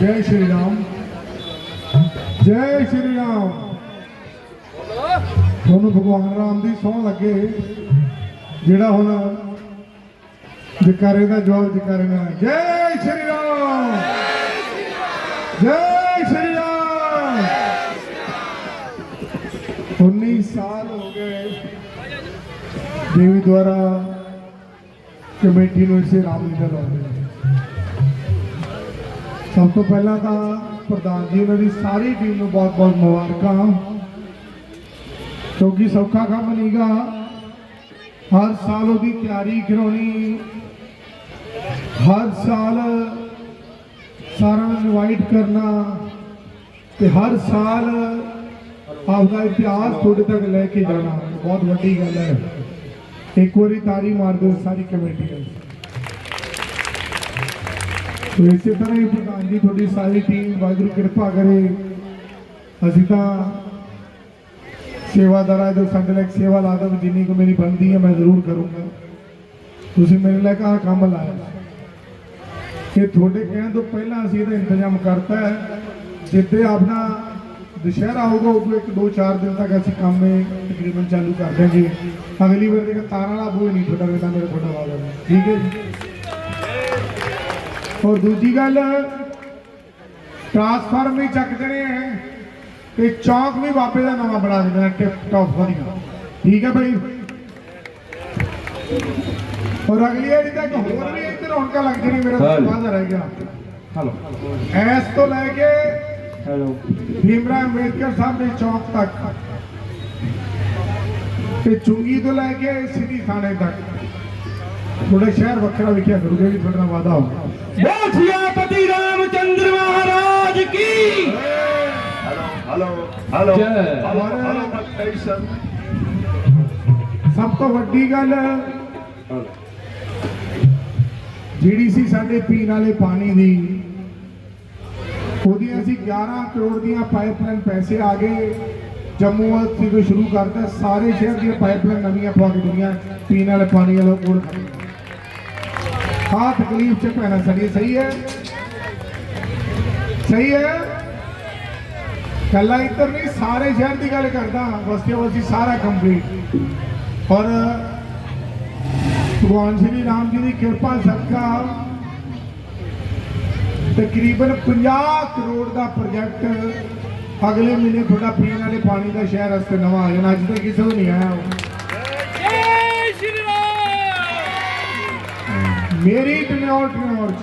ਜੈ ਸ਼੍ਰੀ ਰਾਮ। ਜੈ ਸ਼੍ਰੀ ਰਾਮ। ਤੁਹਾਨੂੰ ਭਗਵਾਨ ਰਾਮ ਦੀ ਸਹੁੰ ਲੱਗੇ। ਜਿਹੜਾ ਹੁਣ ਜਕਾਰੇ ਦਾ ਜਵਾਬ ਜਕਾਰੇ ਨਾਲ, ਜੈ ਸ਼੍ਰੀ ਰਾਮ। ਜੈ ਸ਼੍ਰੀ ਰਾਮ। 19 ਸਾਲ ਹੋ ਗਏ। ਦੇਵੀ ਦੁਆਰਾ ਕਮੇਟੀ ਨੂੰ ਇਸੇ ਰਾਮ ਲੀਲਾ ਲਾਉਂਦੇ ਸਭ ਤੋਂ ਪਹਿਲਾਂ ਤਾਂ ਪ੍ਰਧਾਨ ਜੀ ਉਹਨਾਂ ਦੀ ਸਾਰੀ ਟੀਮ ਨੂੰ ਬਹੁਤ ਬਹੁਤ ਮੁਬਾਰਕਾਂ। ਕਿਉਂਕਿ ਸੌਖਾ ਕੰਮ ਨਹੀਂਗਾ। ਹਰ ਸਾਲ ਉਹਦੀ ਤਿਆਰੀ ਕਰਾਉਣੀ। ਹਰ ਸਾਲ ਸਾਰਿਆਂ ਨੂੰ ਇਨਵਾਈਟ ਕਰਨਾ। ਤੇ ਹਰ ਸਾਲ ਆਪਦਾ ਇਤਿਹਾਸ ਤੁਹਾਡੇ ਤੱਕ ਲੈ ਕੇ ਜਾਣਾ। ਬਹੁਤ ਵੱਡੀ ਗੱਲ ਹੈ। ਇੱਕ ਵਾਰੀ ਤਾਰੀ ਮਾਰ ਦਿਓ ਸਾਰੀ ਕਮੇਟੀ ਨੂੰ। ਇਸੇ ਤਰ੍ਹਾਂ ਹੀ ਪ੍ਰਧਾਨ ਜੀ, ਤੁਹਾਡੀ ਸਾਰੀ ਟੀਮ ਵਾਹਿਗੁਰੂ ਕਿਰਪਾ ਕਰੇ। ਅਸੀਂ ਤਾਂ ਸੇਵਾਦਾਰਾਂ ਦੇ ਸਾਡੇ ਲਈ ਸੇਵਾ ਲਾ ਦੋ ਜਿੰਨੀ ਕੁ ਮੇਰੀ ਬਣਦੀ ਹੈ ਮੈਂ ਜ਼ਰੂਰ ਕਰੂੰਗਾ। ਤੁਸੀਂ ਮੇਰੇ ਲਈ ਕਾ ਕੰਮ ਲਾਇਆ। ਕਿ ਤੁਹਾਡੇ ਕਹਿਣ ਤੋਂ ਪਹਿਲਾਂ ਅਸੀਂ ਇਹਦਾ ਇੰਤਜ਼ਾਮ ਕਰਤਾ ਹੈ। ਜਿੱਦੇ ਆਪਣਾ ਦੁਸ਼ਹਿਰਾ ਹੋਊਗਾ ਉਹ ਇੱਕ, ਦੋ, ਚਾਰ ਦਿਨ ਤੱਕ ਅਸੀਂ ਕੰਮ ਇਹ ਤਕਰੀਬਨ ਚਾਲੂ ਕਰ ਦਾਂਗੇ ਅਗਲੀ ਵਾਰ ਦੇ ਤਾਰਾਂ ਵਾਲਾ ਬੋਝ ਨਹੀਂ ਤੁਹਾਡਾ ਮੇਰਾ ਮੇਰਾ ਤੁਹਾਡਾ ਵਾਦਾ ਹੈ। ਠੀਕ ਹੈ ਜੀ? ਔਰ ਦੂਜੀ ਗੱਲ ਟ੍ਰਾਂਸਫਾਰਮ ਵੀ ਚੱਕ ਦੇਣੇ ਹੈ ਤੇ ਚੌਂਕ ਵੀ ਬਾਬੇ ਦਾ ਨਵਾਂ ਬਣਾ ਦੇਣਾ ਟਿਪ ਟੌਪ ਵਧੀਆ ਠੀਕ ਹੈ ਭਾਈ ਔਰ ਅਗਲੀ ਵਾਰੀ ਤੱਕ ਹੋਰ ਵੀ ਇੱਧਰ ਰੌਣਕਾਂ ਲੱਗ ਜਾਣੀ ਮੇਰਾ ਤਾਂ ਵਾਅਦਾ ਰਹਿ ਗਿਆ। ਹਲੋ। ਐਸ ਤੋਂ ਲੈ ਕੇ ਹੈਲੋ। ਭੀਮਰਾਵ ਅੰਬੇਦਕਰ ਸਾਹਿਬ ਦੇ ਚੌਕ ਤੱਕ ਤੇ ਚੁੰਗੀ ਤੋਂ ਲੈ ਕੇ ਸਿਟੀ ਥਾਣੇ ਤੱਕ। ਥੋੜਾ ਸ਼ਹਿਰ ਵੱਖਰਾ ਵਿਖਿਆ ਕਰੂਗਾ ਜੀ ਤੁਹਾਡਾ ਵਾਅਦਾ ਹੋਊਗਾ ਬੋਲ ਸਿਆਪਤੀ ਰਾਮਚੰਦਰ ਮਹਾਰਾਜ ਕੀ hello, hello, Malaysian. ਸਭ ਤੋਂ ਵੱਡੀ ਗੱਲ ਜਿਹੜੀ ਸੀ ਸਾਡੇ ਪੀਣ ਵਾਲੇ ਪਾਣੀ ਦੀ ਉਹਦੀਆਂ ਅਸੀਂ 11 ਕਰੋੜ ਦੀਆਂ ਪਾਈਪਲਾਈਨ ਪੈਸੇ ਆ ਗਏ ਜੰਮੂ ਅਸੀਂ ਤੋਂ ਸ਼ੁਰੂ ਕਰਤਾ ਸਾਰੇ ਸ਼ਹਿਰ ਦੀਆਂ ਪਾਈਪਲਾਈਨ ਨਵੀਆਂ ਪਵਾ ਕੇ ਪੀਣ ਵਾਲੇ ਪਾਣੀ ਵਾਲਾ ਕੋਲ ਹਾਂ ਤਕਲੀਫ ਚ ਪੈਣਾ ਸਾਡੀ ਸਹੀ ਹੈ। ਸਹੀ ਹੈ। ਕੱਲਾ ਇੱਧਰ ਨਹੀਂ, ਸਾਰੇ ਸ਼ਹਿਰ ਦੀ ਗੱਲ ਕਰਦਾ ਵਸਤੀਆਂ ਵਸੀ ਸਾਰਾ ਕੰਪਲੀਟ ਔਰ ਭਗਵਾਨ ਸ਼੍ਰੀ ਰਾਮ ਜੀ ਦੀ ਕਿਰਪਾ ਸਦਕਾ ਤਕਰੀਬਨ 50 ਕਰੋੜ ਦਾ ਪ੍ਰੋਜੈਕਟ ਅਗਲੇ ਮਹੀਨੇ ਤੁਹਾਡਾ ਪੀਣ ਵਾਲੇ ਪਾਣੀ ਦਾ ਸ਼ਹਿਰ ਵਾਸਤੇ ਨਵਾਂ ਆ ਜਾਣਾ, ਅੱਜ ਤੱਕ ਕਿਸੇ ਨੂੰ ਨਹੀਂ ਆਇਆ ਮੇਰੀ ਟਨੌਰ ਟਨੌਰ ਚ।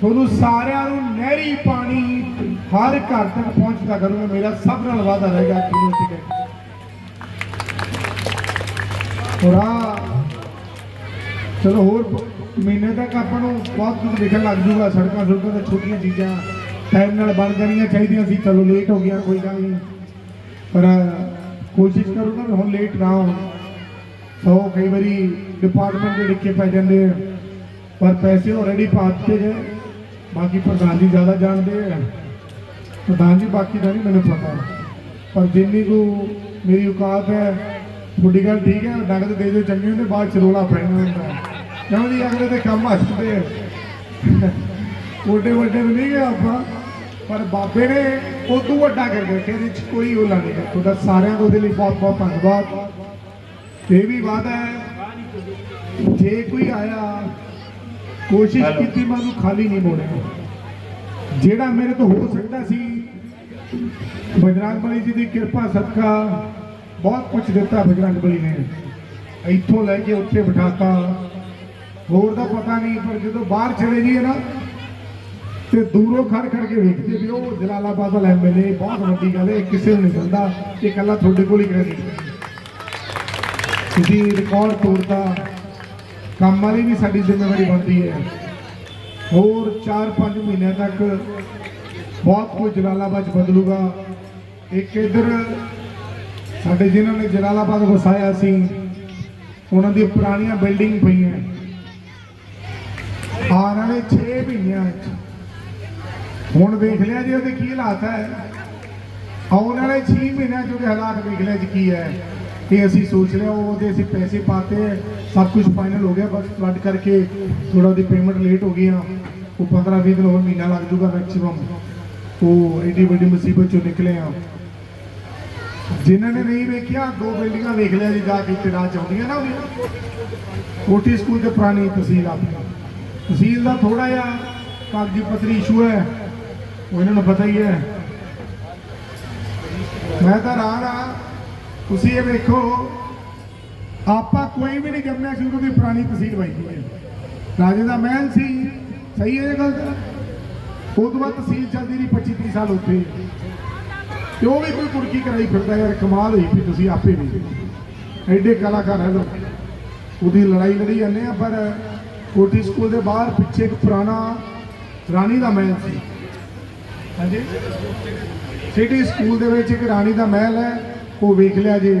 ਤੁਹਾਨੂੰ ਸਾਰਿਆਂ ਨੂੰ ਨਹਿਰੀ ਪਾਣੀ ਹਰ ਘਰ ਤੱਕ ਪਹੁੰਚਦਾ ਕਰੂੰਗਾ। ਮੇਰਾ ਸਭ ਨਾਲ ਵਾਅਦਾ ਰਹੇਗਾ ਕਿਨੂੰ ਟਿਕਟ ਹੋਰਾ ਚਲੋ ਹੋਰ ਮਹੀਨੇ ਤੱਕ ਆਪਾਂ ਨੂੰ ਬਹੁਤ ਕੁਝ ਦੇਖਣ ਲੱਗ ਜੂਗਾ। ਸੜਕਾਂ ਸੁੜਕਾਂ ਤੇ ਛੋਟੀਆਂ ਚੀਜ਼ਾਂ ਟਾਈਮ ਨਾਲ ਬਣ ਜਾਣੀਆਂ ਚਾਹੀਦੀਆਂ ਸੀ। ਚਲੋ ਲੇਟ ਹੋ ਗਿਆ, ਕੋਈ ਗੱਲ ਨਹੀਂ। ਪਰ ਕੋਸ਼ਿਸ਼ ਕਰੂੰਗਾ ਵੀ ਹੁਣ ਲੇਟ ਨਾ ਹੋਣ। ਸੋ ਕਈ ਵਾਰੀ ਡਿਪਾਰਟਮੈਂਟ ਦੇ ਲਿਖੇ ਪੈ ਜਾਂਦੇ ਆ। ਪਰ ਪੈਸੇ ਆਲਰੇਡੀ ਪਾ ਦਿੱਤੇ ਗਏ ਬਾਕੀ ਪ੍ਰਧਾਨ ਜੀ ਜ਼ਿਆਦਾ ਜਾਣਦੇ ਆ। ਪ੍ਰਧਾਨ ਜੀ, ਬਾਕੀ ਦਾ ਨਹੀਂ ਮੈਨੂੰ ਪਤਾ। ਪਰ ਜਿੰਨੀ ਕੋ ਮੇਰੀ ਔਕਾਤ ਹੈ, ਤੁਹਾਡੀ ਗੱਲ ਠੀਕ ਹੈ, ਨਗਦ ਦੇ ਦਿਓ ਚੰਗੇ ਹੁੰਦੇ, ਬਾਅਦ ਚ ਰੋਲਾ ਪੈਣਾ ਹੁੰਦਾ ਕਿਉਂ ਜੀ, ਅਗਲੇ ਦੇ ਕੰਮ ਹੱਸਦੇ ਆ। ਵੱਡੇ ਵੱਡੇ ਵੀ ਨਹੀਂ ਗਏ ਆਪਾਂ, ਪਰ ਬਾਬੇ ਨੇ ਉਦੋਂ ਵੱਡਾ ਕਰ ਦਿੱਤਾ ਇਹਦੇ ਚ ਕੋਈ ਉਹ ਨਹੀਂ ਹੈ। ਤੁਹਾਡਾ ਸਾਰਿਆਂ ਦਾ ਉਹਦੇ ਲਈ ਬਹੁਤ ਬਹੁਤ ਧੰਨਵਾਦ। ਇਹ ਵੀ ਵਾਅਦਾ ਹੈ, ਜੇ ਕੋਈ ਆਇਆ ਕੋਸ਼ਿਸ਼. ਕੀਤੀ ਮੈਂ ਉਹਨੂੰ ਖਾਲੀ ਨਹੀਂ ਮੋੜਿਆ। ਜਿਹੜਾ ਮੇਰੇ ਤੋਂ ਹੋ ਸਕਦਾ ਸੀ ਬਜਰੰਗ ਬਲੀ ਜੀ ਦੀ ਕਿਰਪਾ ਸਦਕਾ ਬਹੁਤ ਕੁਝ ਦਿੱਤਾ ਬਜਰੰਗ ਬਲੀ ਨੇ। ਇੱਥੋਂ ਲੈ ਕੇ ਉੱਥੇ ਬਿਠਾਤਾ। ਹੋਰ ਦਾ ਪਤਾ ਨਹੀਂ ਪਰ ਜਦੋਂ ਬਾਹਰ ਚਲੇ ਜੀਏ ਨਾ ਤੇ ਦੂਰੋਂ ਖੜ ਖੜ ਕੇ ਵੇਖਦੇ ਵੀ ਉਹ ਜਲਾਲਾਬਾਦ ਵਾਲਾ ਐਮਐਲਏ ਬਹੁਤ ਵੱਡੀ ਗੱਲ ਹੈ ਕਿਸੇ ਨੂੰ ਨਹੀਂ ਮਿਲਦਾ ਇਹ ਇਕੱਲਾ ਤੁਹਾਡੇ ਕੋਲ ਹੀ ਕ੍ਰੈਡਿਟ ਤੁਸੀਂ ਰਿਕਾਰਡ ਤੋੜਦਾ ਕੰਮ ਵਾਲੀ ਵੀ ਸਾਡੀ ਜ਼ਿੰਮੇਵਾਰੀ ਬਣਦੀ ਹੈ। ਹੋਰ 4-5 ਮਹੀਨਿਆਂ ਤੱਕ ਬਹੁਤ ਕੁਝ ਜਲਾਲਾਬਾਦ 'ਚ ਬਦਲੂਗਾ। ਇੱਕ ਇਧਰ ਸਾਡੇ ਜਿਨ੍ਹਾਂ ਨੇ ਜਲਾਲਾਬਾਦ ਵਸਾਇਆ ਸੀ, ਉਹਨਾਂ ਦੀ ਪੁਰਾਣੀਆਂ ਬਿਲਡਿੰਗ ਪਈਆਂ। ਆਉਣ ਵਾਲੇ 6 ਮਹੀਨਿਆਂ 'ਚ ਹੁਣ ਵੇਖ ਲਿਆ ਜੀ ਉਹਦੇ ਕੀ ਹਾਲਾਤ ਹੈ। ਆਉਣ ਵਾਲੇ 6 ਮਹੀਨਿਆਂ 'ਚ ਉਹਦੇ ਹਾਲਾਤ ਵੇਖ ਲਿਆ ਜੀ ਕੀ ਹੈ। ਕਿ ਅਸੀਂ ਸੋਚ ਲਿਆ ਉਹਦੇ ਅਸੀਂ ਪੈਸੇ ਪਾਤੇ, ਸਭ ਕੁਝ ਫਾਈਨਲ ਹੋ ਗਿਆ, ਬਸ ਫਲੱਡ ਕਰਕੇ ਥੋੜਾ ਉਹਦੀ ਪੇਮੈਂਟ ਲੇਟ ਹੋ ਗਈ ਆ। ਉਹ 15 20 ਦਿਨ ਹੋਰ ਮਹੀਨਾ ਲੱਗ ਜੂਗਾ ਮੈਕਸਿਮਮ ਉਹ ਐਡੀ ਵੱਡੀ ਮੁਸੀਬਤ ਚੋਂ ਨਿਕਲੇ ਆ। ਜਿਨ੍ਹਾਂ ਨੇ ਨਹੀਂ ਵੇਖਿਆ, ਦੋ ਬਿਲਡਿੰਗਾਂ ਵੇਖ ਲਿਆ ਜੀ, ਜਾ ਕੇ ਤੇ ਰਾਹ ਚਾਹੁੰਦੀਆਂ ਨਾ ਉਹ। ਕੋਟੀ ਸਕੂਲ ਦੇ ਪੁਰਾਣੀ ਤਹਿਸੀਲ ਆਪਣੀ ਤਹਿਸੀਲ ਦਾ ਥੋੜਾ ਜਿਹਾ ਕਾਗਜ਼ੀ ਪੱਤਰੀ ਇਸ਼ੂ ਹੈ। ਉਹ ਇਹਨਾਂ ਨੂੰ ਪਤਾ ਹੀ ਹੈ। ਮੈਂ ਤਾਂ ਰਾਹ ਆ ਤੁਸੀਂ ਇਹ ਵੇਖੋ, ਆਪਾਂ ਕੋਈ ਵੀ ਨਹੀਂ ਜੰਮਿਆ ਸ਼ੁਰੂ ਦੀ ਪੁਰਾਣੀ ਤਹਿਸੀਲ ਬੈਠੀ ਹੈ। ਰਾਜੇ ਦਾ ਮਹਿਲ ਸੀ, ਸਹੀ ਹੈ ਇਹ ਗੱਲ? ਤਾਂ ਉਹ ਤੋਂ ਬਾਅਦ ਤਹਿਸੀਲ ਚੱਲਦੀ ਰਹੀ 25 30 ਸਾਲ ਉੱਥੇ। ਤੇ ਉਹ ਵੀ ਕੋਈ ਕੁੜਕੀ ਕਰਾਈ ਫਿਰਦਾ ਯਾਰ, ਕਮਾਲ ਹੋਈ ਵੀ ਤੁਸੀਂ ਆਪੇ ਵੀ। ਐਡੇ ਕਲਾਕਾਰ ਹੈ ਲੋਕ। ਉਹਦੀ ਲੜਾਈ ਲੜੀ ਜਾਂਦੇ ਆ, ਪਰ ਕੋਟੀ ਸਕੂਲ ਦੇ ਬਾਹਰ ਪਿੱਛੇ ਇੱਕ ਪੁਰਾਣਾ ਰਾਣੀ ਦਾ ਮਹਿਲ ਸੀ। ਹਾਂਜੀ? ਸਿਟੀ ਸਕੂਲ ਦੇ ਵਿੱਚ ਇੱਕ ਰਾਣੀ ਦਾ ਮਹਿਲ ਹੈ। ਉਹ ਵੇਖ ਲਿਆ ਜੇ।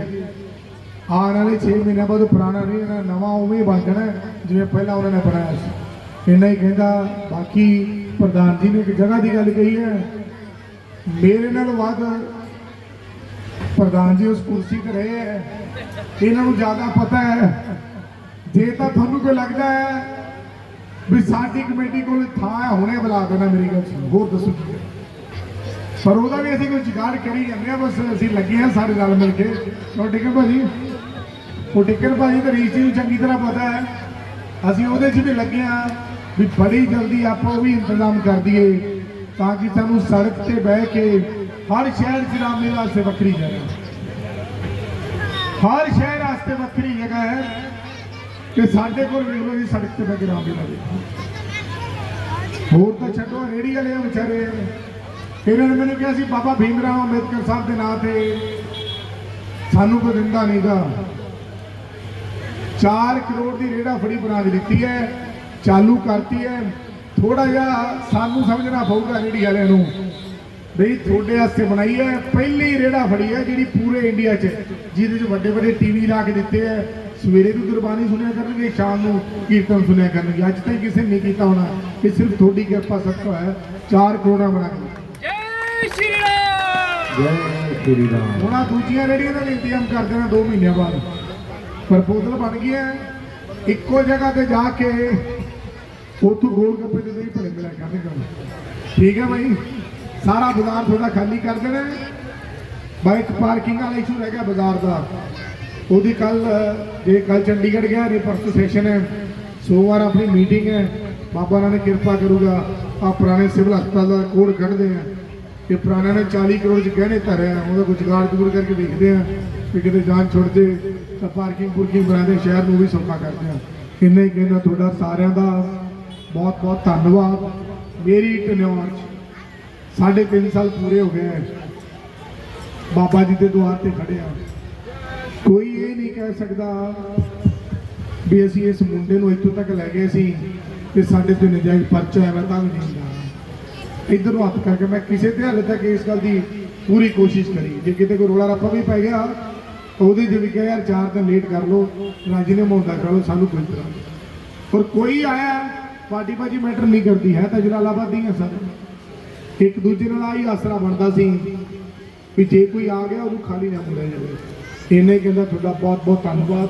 ਆਉਣ ਵਾਲੇ 6 ਮਹੀਨਿਆਂ ਬਾਅਦ ਪੁਰਾਣਾ ਨਹੀਂ, ਇਹਨਾਂ ਨਵਾਂ ਉਵੇਂ ਹੀ ਬਣ ਜਾਣਾ, ਜਿਵੇਂ ਪਹਿਲਾਂ ਉਹਨਾਂ ਨੇ ਬਣਾਇਆ ਸੀ। ਇੰਨਾ ਹੀ ਕਹਿੰਦਾ, ਬਾਕੀ ਪ੍ਰਧਾਨ ਜੀ ਨੇ ਇੱਕ ਜਗ੍ਹਾ ਦੀ ਗੱਲ ਕਹੀ ਹੈ। ਮੇਰੇ ਨਾਲ ਵੱਧ ਪ੍ਰਧਾਨ ਜੀ ਉਸ ਕੁਰਸੀ ਤੇ ਰਹੇ ਹੈ। ਇਹਨਾਂ ਨੂੰ ਜ਼ਿਆਦਾ ਪਤਾ ਹੈ। ਜੇ ਤਾਂ ਤੁਹਾਨੂੰ ਕੋਈ ਲੱਗਦਾ ਹੈ ਵੀ ਸਾਡੀ ਕਮੇਟੀ ਕੋਲ ਥਾਂ ਹੈ, ਹੁਣੇ ਬੁਲਾ ਦੇਣਾ ਮੇਰੀ ਗੱਲ ਸੁਣੋ। ਹੋਰ ਦੱਸੋ ਪਰ ਉਹਦਾ ਵੀ ਅਸੀਂ ਕੋਈ ਜੁਗਾੜ ਕਰੀ ਜਾਂਦੇ ਆ ਬਸ ਅਸੀਂ ਲੱਗੇ ਆ ਸਾਰੇ ਰਲ ਮਿਲ ਕੇ। ਉਹ ਟਿਕਰ ਭਾਜੀ ਉਹ ਟਿਕਰ ਭਾਜੀ ਤਾਂ ਰੀਚੀ ਨੂੰ ਚੰਗੀ ਤਰ੍ਹਾਂ ਪਤਾ ਹੈ। ਅਸੀਂ ਉਹਦੇ 'ਚ ਵੀ ਲੱਗੇ ਆ ਵੀ ਬੜੀ ਜਲਦੀ ਆਪਾਂ ਉਹ ਵੀ ਇੰਤਜ਼ਾਮ ਕਰ ਦਈਏ, ਤਾਂ ਕਿ ਸਾਨੂੰ ਸੜਕ ਤੇ ਬਹਿ ਕੇ ਹਰ ਸ਼ਹਿਰ 'ਚ ਰਾਮੇ ਵਾਸਤੇ ਵੱਖਰੀ ਜਗ੍ਹਾ ਹਰ ਸ਼ਹਿਰ ਵਾਸਤੇ ਵੱਖਰੀ ਜਗ੍ਹਾ ਹੈ ਕਿ ਸਾਡੇ ਕੋਲ ਵੇਖ ਲਓ ਜੀ ਸੜਕ ਤੇ ਬਹਿ ਕੇ ਰਾਮੇ ਵਾਲੇ ਹੋਰ ਤਾਂ ਛੱਡੋ ਰੇੜੀ ਵਾਲੇ ਆ ਵਿਚਾਰੇ। ਇਹਨਾਂ ਨੇ ਮੈਨੂੰ ਕਿਹਾ ਸੀ, ਬਾਬਾ ਭੀਮ ਰਾਓ ਅੰਬੇਦਕਰ ਸਾਹਿਬ ਦੇ ਨਾਂ ਤੇ ਸਾਨੂੰ ਕੋਈ ਦਿੰਦਾ ਨਹੀਂਗਾ 4 ਕਰੋੜ ਦੀ ਰੇੜਾ ਫੜੀ ਬਣਾ ਕੇ ਦਿੱਤੀ ਹੈ, ਚਾਲੂ ਕਰਤੀ ਹੈ। ਥੋੜਾ ਜਿਹਾ ਸਾਨੂੰ ਸਮਝਣਾ ਪਊਗਾ ਰੇੜੀ ਵਾਲਿਆਂ ਨੂੰ ਬਈ ਤੁਹਾਡੇ ਵਾਸਤੇ ਬਣਾਈ ਹੈ। ਪਹਿਲੀ ਰੇੜਾ ਫੜੀ ਹੈ ਜਿਹੜੀ ਪੂਰੇ ਇੰਡੀਆ 'ਚ, ਜਿਹਦੇ 'ਚ ਵੱਡੇ ਵੱਡੇ ਟੀਵੀ ਲਾ ਕੇ ਦਿੱਤੇ ਹੈ। ਸਵੇਰੇ ਨੂੰ ਗੁਰਬਾਣੀ ਸੁਣਿਆ ਕਰਨਗੇ, ਸ਼ਾਮ ਨੂੰ ਕੀਰਤਨ ਸੁਣਿਆ ਕਰਨਗੇ। ਅੱਜ ਤੱਕ ਕਿਸੇ ਨੇ ਨਹੀਂ ਕੀਤਾ ਹੋਣਾ ਇਹ ਸਿਰਫ ਤੁਹਾਡੀ ਕਿਰਪਾ ਸਦਕਾ ਹੈ। 4 ਕਰੋੜਾਂ ਬਣਾ ਕੇ ਸ਼੍ਰੀ ਰਾਮ ਜੈ ਸ਼੍ਰੀ ਰਾਮ ਹੁਣ ਆਹ ਦੂਜੀਆਂ ਰੇੜੀਆਂ ਦਾ ਇੰਤਜ਼ਾਮ ਕਰ ਦੇਣਾ 2 ਮਹੀਨਿਆਂ ਬਾਅਦ। ਪ੍ਰਪੋਜ਼ਲ ਬਣ ਗਿਆ ਇੱਕੋ ਜਗ੍ਹਾ ਤੇ ਜਾ ਕੇ ਉੱਥੋਂ ਗੋਲ ਗੱਪੇ ਦੇ ਨਹੀਂ ਭਲੇ ਮਿਲਿਆ ਕਰਦੇ ਕੰਮ ਠੀਕ ਹੈ ਭਾਈ ਸਾਰਾ ਬਾਜ਼ਾਰ ਤੁਹਾਡਾ ਖਾਲੀ ਕਰ ਦੇਣਾ ਬਾਈਕ ਪਾਰਕਿੰਗ ਵਾਲਾ ਇਸ਼ੂ ਰਹਿ ਗਿਆ ਬਾਜ਼ਾਰ ਦਾ। ਉਹਦੀ ਕੱਲ ਜੇ ਕੱਲ ਚੰਡੀਗੜ੍ਹ ਗਿਆ ਨੇ ਪਰਸੋਂ ਸੈਸ਼ਨ ਹੈ ਸੋਮਵਾਰ ਆਪਣੀ ਮੀਟਿੰਗ ਹੈ। ਬਾਬਾ ਨਾਨਕ ਕਿਰਪਾ ਕਰੂਗਾ। ਆ ਪੁਰਾਣੇ ਸਿਵਲ ਹਸਪਤਾਲ ਦਾ ਕੋਡ ਕੱਢਦੇ ਆ। ਕਿ ਪੁਰਾਣਿਆਂ ਨੇ 40 ਕਰੋੜ ਚ ਗਹਿਣੇ ਧਰਿਆ, ਉਹਦਾ ਕੁਝ ਜੁਗਾੜ ਜੁਗੜ ਕਰਕੇ ਦੇਖਦੇ ਆ ਕਿ ਕਿਤੇ ਜਾਨ ਛੁੱਟ ਜੇ, ਤਾਂ ਪਾਰਕਿੰਗ ਪੁਰਕਿੰਗ ਬਣਾਉਂਦੇ ਸ਼ਹਿਰ ਨੂੰ ਵੀ ਸੌਖਾ ਕਰਦੇ ਆ। ਇੰਨਾ ਹੀ ਕਹਿੰਦਾ ਤੁਹਾਡਾ ਸਾਰਿਆਂ ਦਾ ਬਹੁਤ ਬਹੁਤ ਧੰਨਵਾਦ। ਮੇਰੀ ਟਨਿਓਰ ਸਾਢੇ ਤਿੰਨ ਸਾਲ ਪੂਰੇ ਹੋ ਗਏ ਹੈ। ਬਾਬਾ ਜੀ ਦੇ ਦੁਆਰ ਤੇ ਖੜੇ ਆ। ਕੋਈ ਇਹ ਨਹੀਂ ਕਹਿ ਸਕਦਾ ਵੀ ਅਸੀਂ ਇਸ ਮੁੰਡੇ ਨੂੰ ਇੱਥੋਂ ਤੱਕ ਲੈ ਗਏ ਸੀ ਤੇ ਸਾਡੇ ਤੇ ਨਜਾਇਜ਼ ਪਰਚਾ ਹੈ ਮੈਂ ਤਾਂ ਨਹੀਂ ਦਾ ਇਧਰੋਂ ਹੱਥ ਕਰਕੇ ਮੈਂ ਕਿਸੇ ਤੇ ਹਾਲੇ ਤੱਕ ਇਸ ਗੱਲ ਦੀ ਪੂਰੀ ਕੋਸ਼ਿਸ਼ ਕਰੀ ਜੇ ਕਿਤੇ ਕੋਈ ਰੋਲਾ ਰੱਪਾ ਵੀ ਪੈ ਗਿਆ, ਤਾਂ ਉਹਦੇ 'ਚ ਵੀ ਕਿਹਾ, ਯਾਰ, ਚਾਰ ਦਿਨ ਲੇਟ ਕਰ ਲਓ ਰਾਜੀਨਾਮਾ ਹੁੰਦਾ ਕਰ ਲਓ, ਸਾਨੂੰ ਕੋਈ ਤਰ੍ਹਾਂ ਨਹੀਂ। ਔਰ ਕੋਈ ਆਇਆ ਪਾਰਟੀ ਬਾਜੀ ਮੈਟਰ ਨਹੀਂ ਕਰਦੀ, ਹੈ ਤਾਂ ਜਲਾਲਾਬਾਦ ਦੀਆਂ ਸਰ। ਇੱਕ ਦੂਜੇ ਨਾਲ ਆਹੀ ਆਸਰਾ ਬਣਦਾ ਸੀ ਵੀ ਜੇ ਕੋਈ ਆ ਗਿਆ, ਉਹਨੂੰ ਖਾਲੀ ਨਾ ਮੁੜਿਆ ਜਾਵੇ। ਇਹਨੇ ਕਹਿੰਦਾ, ਤੁਹਾਡਾ ਬਹੁਤ ਬਹੁਤ ਧੰਨਵਾਦ।